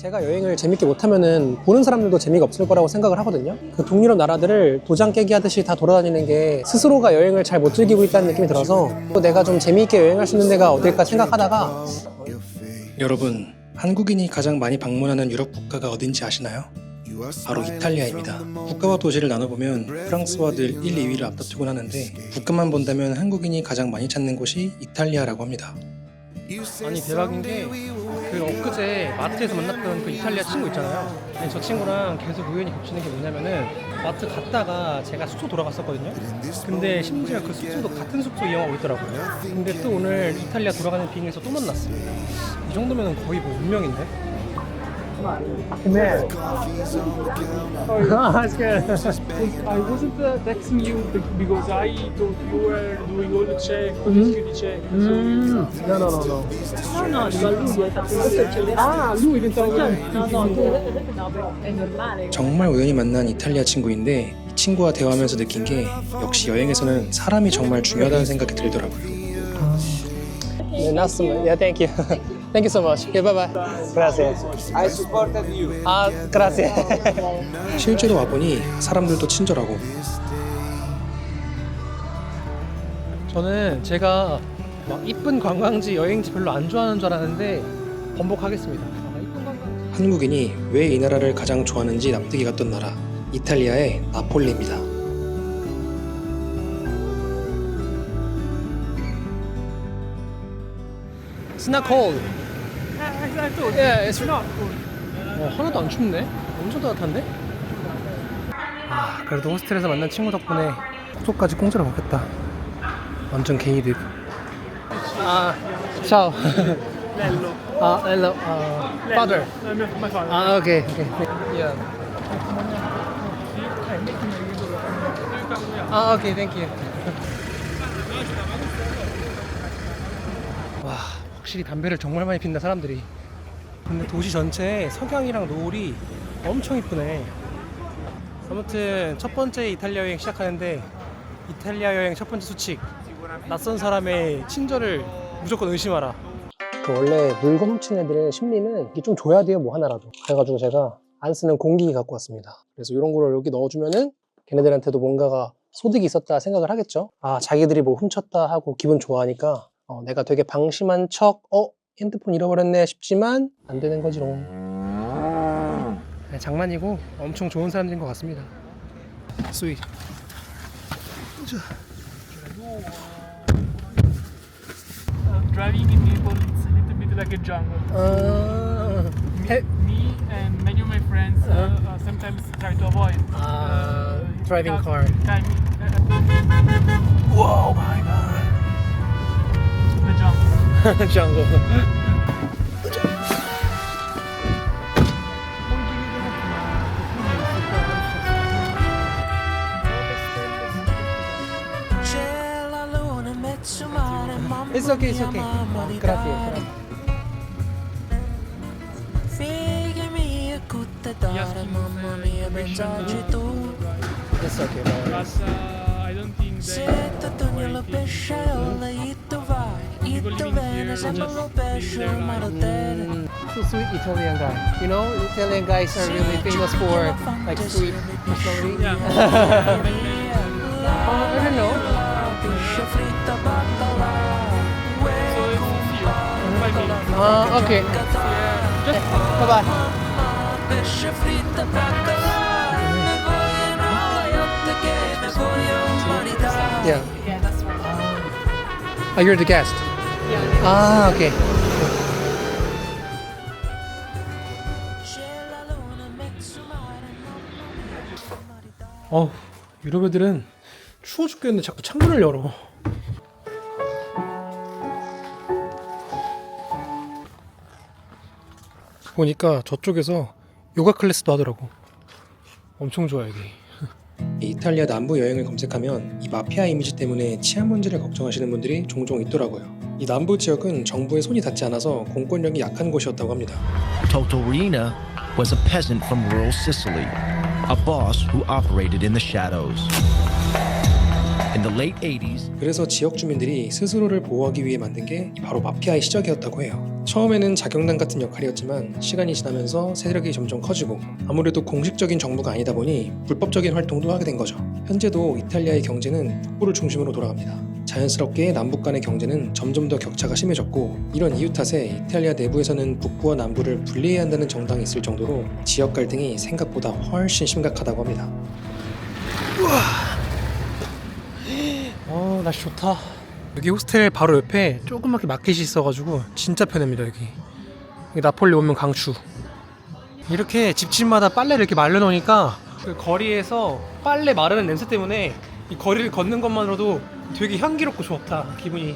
제가 여행을 재밌게 못하면은 보는 사람들도 재미가 없을 거라고 생각을 하거든요. 그 동유럽 나라들을 도장 깨기 하듯이 다 돌아다니는 게 스스로가 여행을 잘 못 즐기고 있다는 느낌이 들어서 또 내가 좀 재미있게 여행할 수 있는 데가 어딜까 생각하다가 여러분, 한국인이 가장 많이 방문하는 유럽 국가가 어딘지 아시나요? 바로 이탈리아입니다. 국가와 도시를 나눠보면 프랑스와 늘 1, 2위를 앞다투곤 하는데 국가만 본다면 한국인이 가장 많이 찾는 곳이 이탈리아라고 합니다. 아니 대박인 게 그 엊그제 마트에서 만났던 그 이탈리아 친구 있잖아요. 저 친구랑 계속 우연히 겹치는 게 뭐냐면은 마트 갔다가 제가 숙소 돌아갔었거든요. 근데 심지어 그 숙소도 같은 숙소 이용하고 있더라고요. 근데 또 오늘 이탈리아 돌아가는 비행에서 또 만났어요. 이 정도면 거의 뭐 운명인데? 네. 아, I wasn't uh, texting you be- because I thought you were doing all the check, all the security check. So no, no, no, no. No, no, dico a lui, è questo è celere. Ah, lui pensavo che... No, no, tu- no, però è normale. 정말 우연히 만난 이탈리아 친구인데 이 친구와 대화하면서 느낀 게 역시 여행에서는 사람이 정말 중요하다는 생각이 들더라고요. 네, 나스. Yeah, thank you. Thank you so much. Okay, bye bye. Gracias. I supported you. 아, gracias. 실제로 와보니 사람들도 친절하고 저는 제가 막 이쁜 관광지 여행지 별로 안 좋아하는 줄 알았는데 번복하겠습니다. 아, 이쁜 관광지. 한국인이 왜 이 나라를 가장 좋아하는지 납득이 갔던 나라 이탈리아의 나폴리입니다. It's not cold. Yeah, it's not cold. 어, 하나도 안 춥네. 엄청 따뜻한데? 아, 그래도 호스텔에서 만난 친구 덕분에 숙소까지 공짜로 먹겠다. 완전 개이득. 아, ciao. Lello. 아, hello. 아, father. My my father. 아, 오케이, 오케이. Yeah. 아, 오케이, 땡큐. 와, 확실히 담배를 정말 많이 핀다 사람들이. 근데 도시 전체에 석양이랑 노을이 엄청 이쁘네. 아무튼 첫 번째 이탈리아 여행 시작하는데 이탈리아 여행 첫 번째 수칙 낯선 사람의 친절을 무조건 의심하라. 그 원래 물건 훔치는 애들의 심리는 이게 좀 줘야 돼요 뭐 하나라도. 그래가지고 제가 안 쓰는 공기 갖고 왔습니다. 그래서 이런 거를 여기 넣어주면은 걔네들한테도 뭔가가 소득이 있었다 생각을 하겠죠. 아 자기들이 뭐 훔쳤다 하고 기분 좋아하니까 어, 내가 되게 방심한 척, 어 핸드폰 잃어버렸네 싶지만 안 되는 거지롱. 네, 장난이고 엄청 좋은 사람들인 것 같습니다. 수이. Uh, driving in Naples, it's a little bit like a jungle. 아, 해, Me and many of my friends uh, Uh-huh. uh, sometimes try to avoid 아, driving car- car. time uh, Wow, my god. Mamma It's okay, it's mia, okay. mamma di Grazie, dare. grazie. Figli miei, cutte dare, mamma mia, pensaci tu. It's okay. no But worries. uh, I don't think Se they... tu togli la pesceola, e tu vai, e tu vieni, sembra un pesce, ma non te So sweet Italian guy. You know, Italian guys are really famous for like sweet personality. Yeah. Uh, I don't know. Pesce fritto, baccalà. so it's few, five minutes. Uh, okay. Just Bye bye. Umanità. Yeah. Oh, you're the guest. Ah, okay. 어, 유럽 애들은 추워 죽겠는데 자꾸 창문을 열어. 보니까 저쪽에서 요가 클래스도 하더라고. 엄청 좋아 여기. 이 이탈리아 남부 여행을 검색하면 이 마피아 이미지 때문에 치안 문제를 걱정하시는 분들이 종종 있더라고요. 이 남부 지역은 정부의 손이 닿지 않아서 공권력이 약한 곳이었다고 합니다. Totorina was a peasant from rural Sicily, a boss who operated in the shadows. In the late 80s, 그래서 지역 주민들이 스스로를 보호하기 위해 만든 게 바로 마피아의 시작이었다고 해요. 처음에는 자경단 같은 역할이었지만 시간이 지나면서 세력이 점점 커지고 아무래도 공식적인 정부가 아니다 보니 불법적인 활동도 하게 된 거죠. 현재도 이탈리아의 경제는 북부를 중심으로 돌아갑니다. 자연스럽게 남북 간의 경제는 점점 더 격차가 심해졌고 이런 이유 탓에 이탈리아 내부에서는 북부와 남부를 분리해야 한다는 정당이 있을 정도로 지역 갈등이 생각보다 훨씬 심각하다고 합니다. 어 날씨 좋다 여기 호스텔 바로 옆에 조그맣게 마켓이 있어가지고 진짜 편합니다 여기. 여기 나폴리 오면 강추. 이렇게 집집마다 빨래를 이렇게 말려놓으니까 그 거리에서 빨래 마르는 냄새 때문에 이 거리를 걷는 것만으로도 되게 향기롭고 좋다 기분이.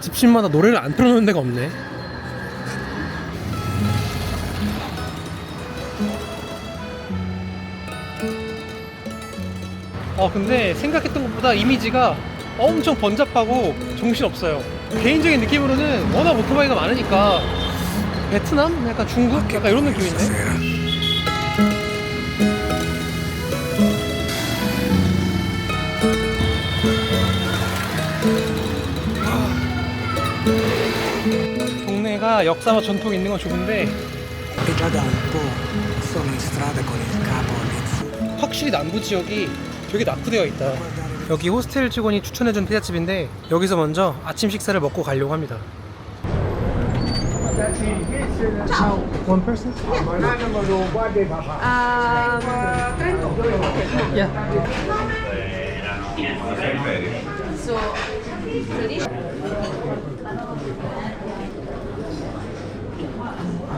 집집마다 노래를 안 틀어놓는 데가 없네 어 근데 생각했던 것보다 이미지가 엄청 번잡하고 정신없어요 개인적인 느낌으로는 워낙 오토바이가 많으니까 베트남? 약간 중국? 약간 이런 느낌인데 동네가 역사와 전통이 있는 건 좋은데 all'infuori. 확실히 남부 지역이 되게 낙후되어 있다. 여기 호스텔 직원이 추천해준 피자집인데 여기서 먼저 아침 식사를 먹고 가려고 합니다. One person? Yeah.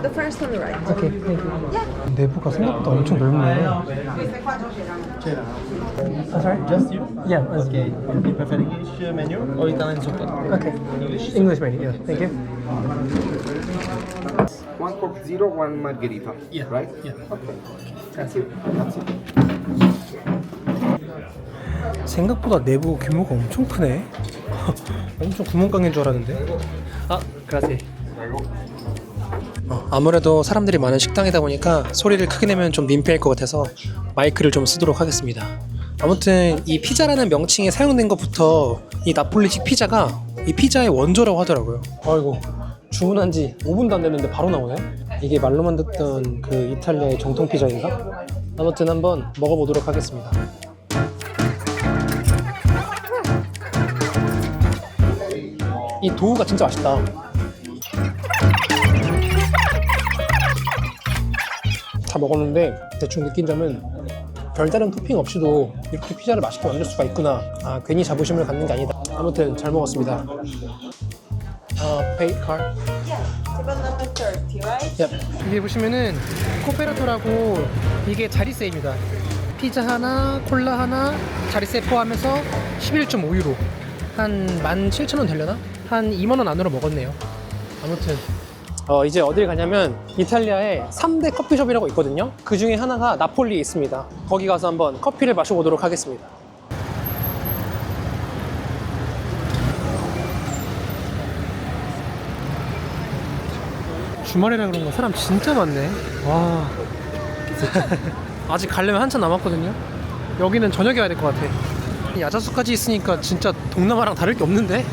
The first on the right. Okay, thank you. 내부가 생각보다 엄청 넓네. I'm sorry? Just you? Yeah. Okay. You prefer English uh, menu or Italian soup? Okay. English menu. Yeah. Thank you. One Coke Zero, one Margherita. Yeah. Right? Yeah. Okay. Thank you. 생각보다 내부 규모가 엄청 크네. 엄청 구멍깡인 줄 알았는데. 아, 그라지. 어, 아무래도 사람들이 많은 식당이다 보니까 소리를 크게 내면 좀 민폐일 것 같아서 마이크를 좀 쓰도록 하겠습니다. 아무튼 이 피자라는 명칭에 사용된 것부터 이 나폴리식 피자가 이 피자의 원조라고 하더라고요. 아이고 주문한 지 5분도 안 됐는데 바로 나오네. 이게 말로만 듣던 그 이탈리아의 정통 피자인가? 아무튼 한번 먹어보도록 하겠습니다. 이 도우가 진짜 맛있다. 다 먹었는데 대충 느낀 점은 별다른 토핑 없이도 이렇게 피자를 맛있게 만들 수가 있구나. 아 괜히 자부심을 갖는 게 아니다. 아무튼 잘 먹었습니다. number 30, right? 예. 이게 보시면은 코페라토라고 이게 자리세입니다. 피자 하나, 콜라 하나, 자리세 포함해서 11.5유로. 한 17,000원 되려나? 한 2만 원 안으로 먹었네요. 아무튼 어, 이제 어딜 가냐면 이탈리아에 3대 커피숍이라고 있거든요. 그 중에 하나가 나폴리에 있습니다. 거기 가서 한번 커피를 마셔보도록 하겠습니다. 주말이라 그런가 사람 진짜 많네. 와. 아직 가려면 한참 남았거든요. 여기는 저녁에 와야 될 것 같아. 이 야자수까지 있으니까 진짜 동남아랑 다를 게 없는데?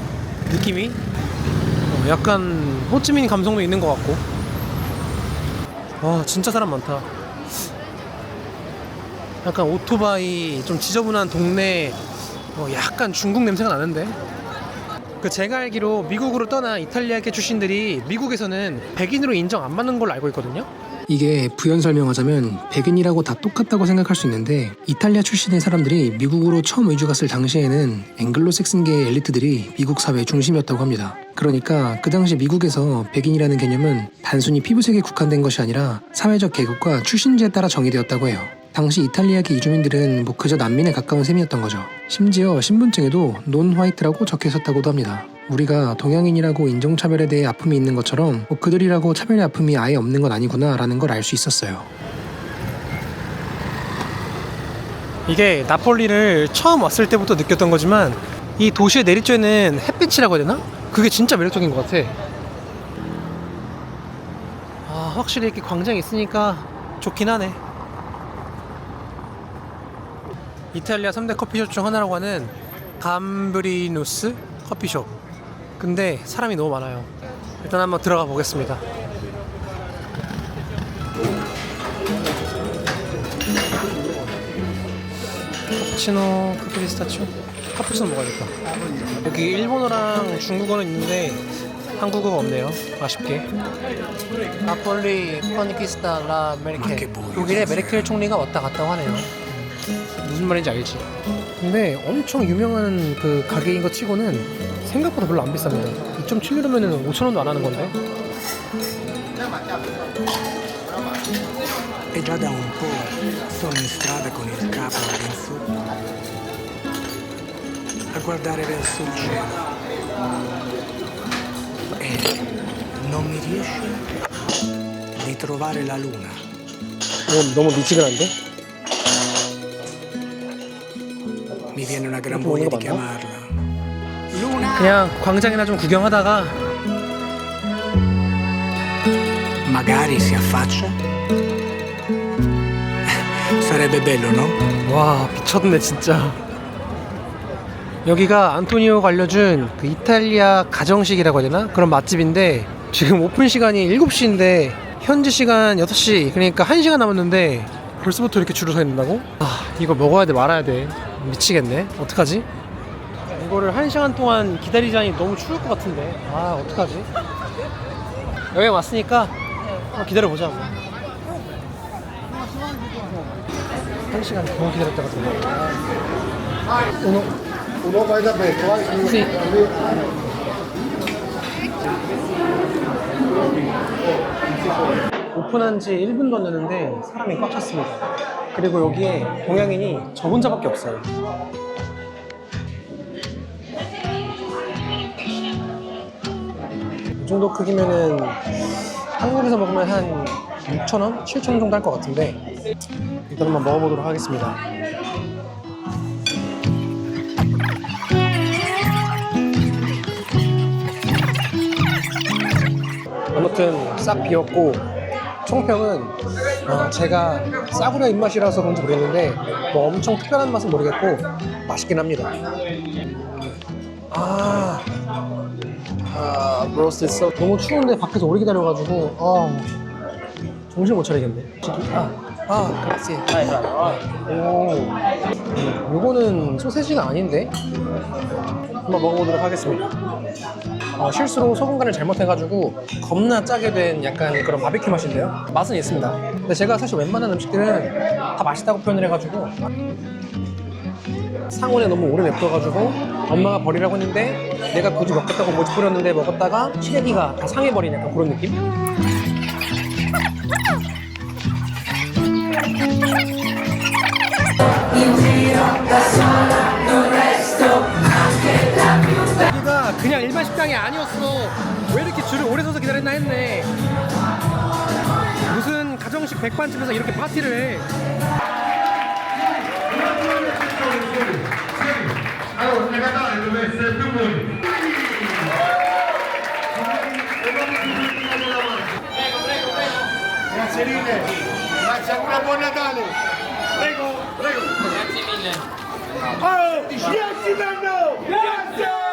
느낌이? 어, 약간 호치민 감성도 있는 것 같고. 와, 진짜 사람 많다. 약간 오토바이 좀 지저분한 동네 어, 약간 중국 냄새가 나는데 그 제가 알기로 미국으로 떠난 이탈리아계 출신들이 미국에서는 백인으로 인정 안 받는 걸로 알고 있거든요. 이게 부연 설명하자면 백인이라고 다 똑같다고 생각할 수 있는데 이탈리아 출신의 사람들이 미국으로 처음 이주 갔을 당시에는 앵글로색슨계의 엘리트들이 미국 사회의 중심이었다고 합니다. 그러니까 그 당시 미국에서 백인이라는 개념은 단순히 피부색에 국한된 것이 아니라 사회적 계급과 출신지에 따라 정의되었다고 해요. 당시 이탈리아계 이주민들은 뭐 그저 난민에 가까운 셈이었던 거죠. 심지어 신분증에도 논 화이트라고 적혀 있었다고도 합니다. 우리가 동양인이라고 인종차별에 대해 아픔이 있는 것처럼 뭐 그들이라고 차별의 아픔이 아예 없는 건 아니구나라는 걸 알 수 있었어요. 이게 나폴리를 처음 왔을 때부터 느꼈던 거지만 이 도시의 내리쬐는 햇빛이라고 해야 되나? 그게 진짜 매력적인 것 같아. 아 확실히 이렇게 광장이 있으니까 좋긴 하네. 이탈리아 3대 커피숍 중 하나라고 하는 감브리누스 커피숍. 근데 사람이 너무 많아요. 일단 한번 들어가 보겠습니다. 카푸치노, 카프리스타치오? 카푸치노 먹어야겠다. 여기 일본어랑 중국어는 있는데 한국어가 없네요. 아쉽게. 나폴리 코니키스타 라 메르켈. 독일의 메르켈 총리가 왔다 갔다 하네요. 무슨 말인지 알지? 근데 엄청 유명한 그 가게인 거 치고는 생각보다 별로 안 비쌉니다. 2.7유로면은 5,000원도 안 하는 건데. E già da un po' sono in strada con il capo all'insù a guardare verso il cielo. E non mi riesce di trovare la luna. 너무, 너무 미지근한데? Mi viene una gran voglia di chiamarla. 그냥 광장이나 좀 구경하다가 Magari si affaccia. Sarebbe bello, no? 와 미쳤네 진짜 여기가 안토니오가 알려준 그 이탈리아 가정식이라고 해야 되나? 그런 맛집인데 지금 오픈 시간이 7시인데 현지 시간 6시 그러니까 1시간 남았는데 벌써부터 이렇게 줄을 서 있는다고? 아 이거 먹어야 돼 말아야 돼 미치겠네 어떡하지? 이거를 1시간 동안 기다리자니 너무 추울 것 같은데 아 어떡하지? 여기 왔으니까 한번 기다려보자 뭐. 한 시간 더 기다렸다가 오늘 Uno vai da becco, vai. Sì. 오픈한 지 1분도 안 됐는데 사람이 꽉 찼습니다. 그리고 여기에 동양인이 저 혼자밖에 없어요. 이 정도 크기면은 한국에서 먹으면 한 6,000원? 7,000원 정도 할 것 같은데 일단 한번 먹어보도록 하겠습니다. 아무튼 싹 비웠고 총평은 어, 제가 싸구려 입맛이라서 그런지 모르겠는데 뭐 엄청 특별한 맛은 모르겠고 맛있긴 합니다. 아, 아 브로스트 써 너무 추운데 밖에서 오래 기다려가지고 아 정신 못 차리겠네. 아, 아, 그렇지. 오, 요거는 소세지가 아닌데 한번 먹어보도록 하겠습니다. 어, 실수로 소금 간을 잘못해가지고 겁나 짜게 된 약간 그런 바비큐 맛인데요. 맛은 있습니다. 근데 제가 사실 웬만한 음식들은 다 맛있다고 표현을 해가지고 상온에 너무 오래 냅둬가지고 엄마가 버리라고 했는데 내가 굳이 먹겠다고 모집 뿌렸는데 먹었다가 시래기가 다 상해버린 약간 그런 느낌? 여기가 그냥 일반 식당이 아니었어. 왜 이렇게 줄을 오래 서서 기다렸나 했네. 무슨 가정식 백반집에서 이렇게 파티를 해. Grazie mille. Grazie, ancora buon Natale. Prego, prego. Grazie mille. Oh, 10 Grazie!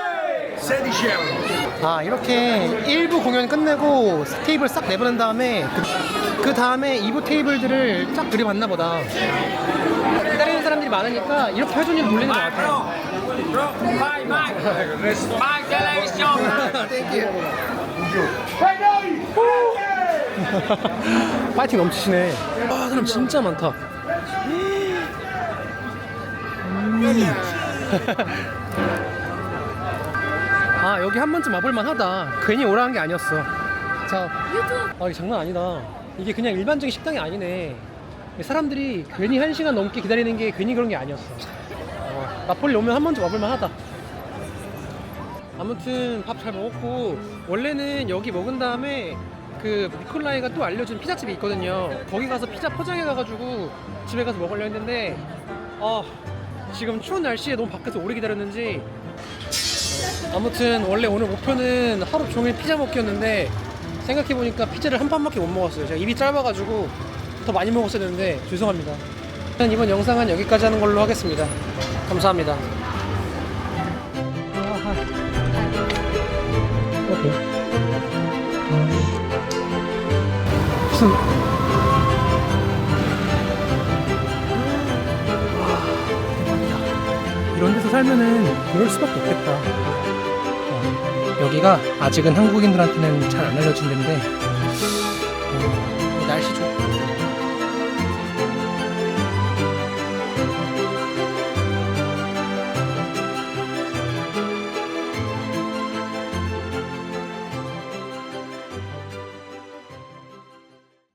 16 euro. 아 이렇게 1부 공연 끝내고 테이블 싹 내보낸 다음에 그, 그 다음에 2부 테이블들을 쫙 들이받나 보다 기다리는 사람들이 많으니까 이렇게 회전율 돌리는 것 같아요 파이팅 넘치시네. 와 사람 진짜 많다. 음. 아 여기 한 번쯤 와볼만 하다. 괜히 오라는 게 아니었어. 자 아, 이게 장난 아니다. 이게 그냥 일반적인 식당이 아니네. 사람들이 괜히 한 시간 넘게 기다리는 게 괜히 그런 게 아니었어 어, 나폴리 오면 한 번쯤 와볼만 하다. 아무튼 밥 잘 먹었고 원래는 여기 먹은 다음에 그 니콜라이가 또 알려준 피자집이 있거든요. 거기 가서 피자 포장해 가가지고 집에 가서 먹으려 했는데 아 지금 추운 날씨에 너무 밖에서 오래 기다렸는지. 아무튼 원래 오늘 목표는 하루 종일 피자 먹기였는데 생각해보니까 피자를 한 판밖에 못 먹었어요. 제가 입이 짧아가지고 더 많이 먹었어야 되는데 죄송합니다. 일단 이번 영상은 여기까지 하는 걸로 하겠습니다 감사합니다 이런 데서 살면은 이럴 수밖에 없겠다. 어, 여기가 아직은 한국인들한테는 잘 안 알려진 데인데 어, 날씨 좋고